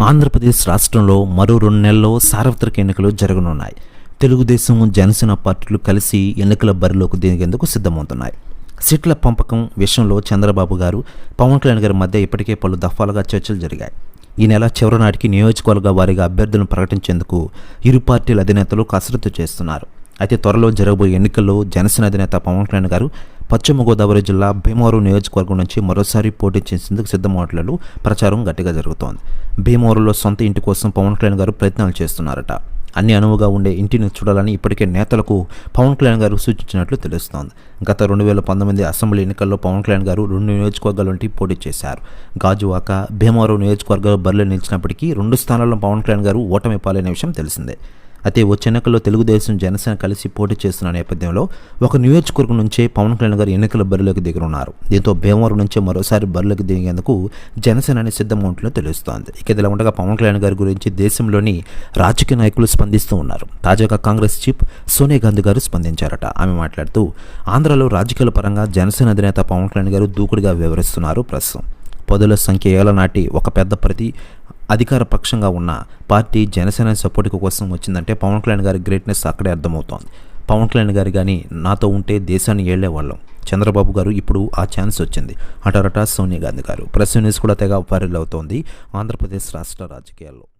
ఆంధ్రప్రదేశ్ రాష్ట్రంలో మరో రెండు నెలల్లో సార్వత్రిక ఎన్నికలు జరగనున్నాయి. తెలుగుదేశం జనసేన పార్టీలు కలిసి ఎన్నికల బరిలోకి దిగేందుకు సిద్ధమవుతున్నాయి. సీట్ల పంపకం విషయంలో చంద్రబాబు గారు పవన్ కళ్యాణ్ గారి మధ్య ఇప్పటికే పలు దఫాలుగా చర్చలు జరిగాయి. ఈ నెల చివరి నాటికి నియోజకవర్గ వారీగా అభ్యర్థులను ప్రకటించేందుకు ఇరు పార్టీల అధినేతలు కసరత్తు చేస్తున్నారు. అయితే త్వరలో జరగబోయే ఎన్నికల్లో జనసేన అధినేత పవన్ కళ్యాణ్ గారు పశ్చిమ గోదావరి జిల్లా భీమవరం నియోజకవర్గం నుంచి మరోసారి పోటీ చేసేందుకు సిద్ధమవట్లలో ప్రచారం గట్టిగా జరుగుతోంది. భీమవరంలో సొంత ఇంటి కోసం పవన్ కళ్యాణ్ గారు ప్రయత్నాలు చేస్తున్నారట. అన్ని అనువుగా ఉండే ఇంటిని చూడాలని ఇప్పటికే నేతలకు పవన్ కళ్యాణ్ గారు సూచించినట్లు తెలుస్తోంది. గత రెండు వేల పంతొమ్మిది అసెంబ్లీ ఎన్నికల్లో పవన్ కళ్యాణ్ గారు రెండు నియోజకవర్గాల నుండి పోటీ చేశారు. గాజువాక భీమవరం నియోజకవర్గాలు బరిలో నిలిచినప్పటికీ రెండు స్థానాల్లో పవన్ కళ్యాణ్ గారు ఓటమి పాలైన విషయం తెలిసిందే. అయితే వచ్చే ఎన్నికల్లో తెలుగుదేశం జనసేన కలిసి పోటీ చేస్తున్న నేపథ్యంలో ఒక నియోజకవర్గం నుంచే పవన్ కళ్యాణ్ గారు ఎన్నికల బరిలోకి దిగనున్నారు. దీంతో భీమవరం నుంచే మరోసారి బరిలోకి దిగేందుకు జనసేన సిద్ధమవుతుందో తెలుస్తోంది. ఇక ఉండగా పవన్ కళ్యాణ్ గారి గురించి దేశంలోని రాజకీయ నాయకులు స్పందిస్తూ ఉన్నారు. తాజాగా కాంగ్రెస్ చీఫ్ సోనియా గాంధీ గారు స్పందించారట. ఆమె మాట్లాడుతూ ఆంధ్రలో రాజకీయాల పరంగా జనసేన అధినేత పవన్ కళ్యాణ్ గారు దూకుడుగా వివరిస్తున్నారు ప్రస్తుతం. పదుల సంఖ్య ఏళ్ళ నాటి ఒక పెద్ద ప్రతి అధికార పక్షంగా ఉన్న పార్టీ జనసేన సపోర్ట్ కోసం వచ్చిందంటే పవన్ కళ్యాణ్ గారి గ్రేట్నెస్ అక్కడే అర్థమవుతోంది. పవన్ కళ్యాణ్ గారు కానీ నాతో ఉంటే దేశాన్ని ఏళ్ళేవాళ్ళం చంద్రబాబు గారు ఇప్పుడు ఆ ఛాన్స్ వచ్చింది. అటరట సోనియా గాంధీ గారు. ప్రెస్ న్యూస్ కూడా తెగ వైరల్ అవుతోంది. ఆంధ్రప్రదేశ్ రాష్ట్ర రాజకీయాల్లో.